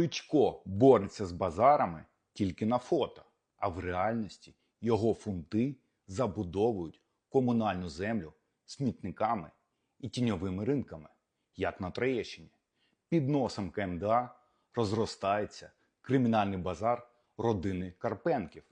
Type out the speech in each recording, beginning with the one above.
Кличко бореться з базарами тільки на фото, а в реальності його фунти забудовують комунальну землю смітниками і тіньовими ринками, як на Троєщині. Під носом КМДА розростається кримінальний базар родини Карпенків,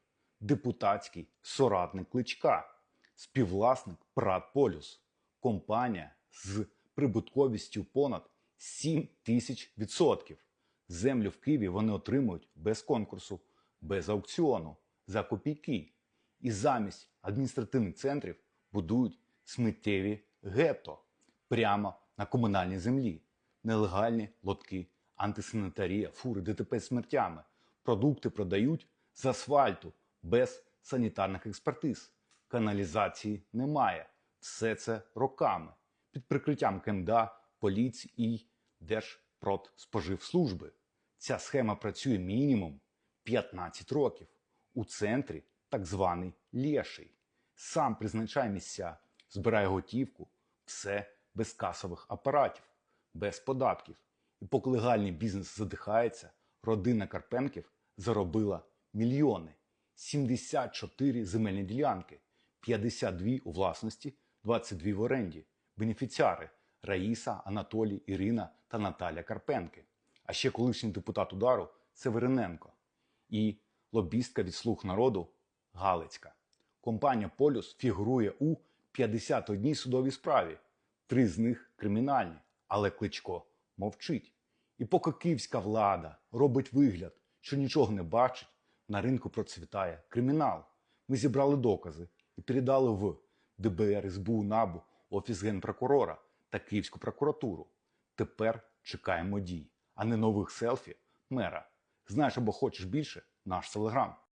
депутатський соратник Кличка, співвласник Прат Полюс, компанія з прибутковістю понад 7 тисяч відсотків. Землю в Києві вони отримують без конкурсу, без аукціону, за копійки. І замість адміністративних центрів будують сміттєві гетто прямо на комунальній землі, нелегальні лотки, антисанітарія, фури, ДТП з смертями. Продукти продають з асфальту без санітарних експертиз. Каналізації немає. Все це роками під прикриттям КМДА, поліції і Держпродспоживслужби. Ця схема працює мінімум 15 років. У центрі так званий Лєший. Сам призначає місця, збирає готівку, все без касових апаратів, без податків. І поки легальний бізнес задихається, родина Карпенків заробила мільйони, 74 земельні ділянки, 52 у власності, 22 в оренді, бенефіціари Раїса, Анатолій, Ірина та Наталя Карпенки. А ще колишній депутат удару Севериненко і лобістка від слуг народу Галицька. Компанія Полюс фігурує у 51 судовій справі, три з них кримінальні, але Кличко мовчить. І поки київська влада робить вигляд, що нічого не бачить, на ринку процвітає кримінал. Ми зібрали докази і передали в ДБР, СБУ, НАБУ, Офіс Генпрокурора та Київську прокуратуру. Тепер чекаємо дій, а не нових селфі мера. Знаєш або хочеш більше? Наш телеграм.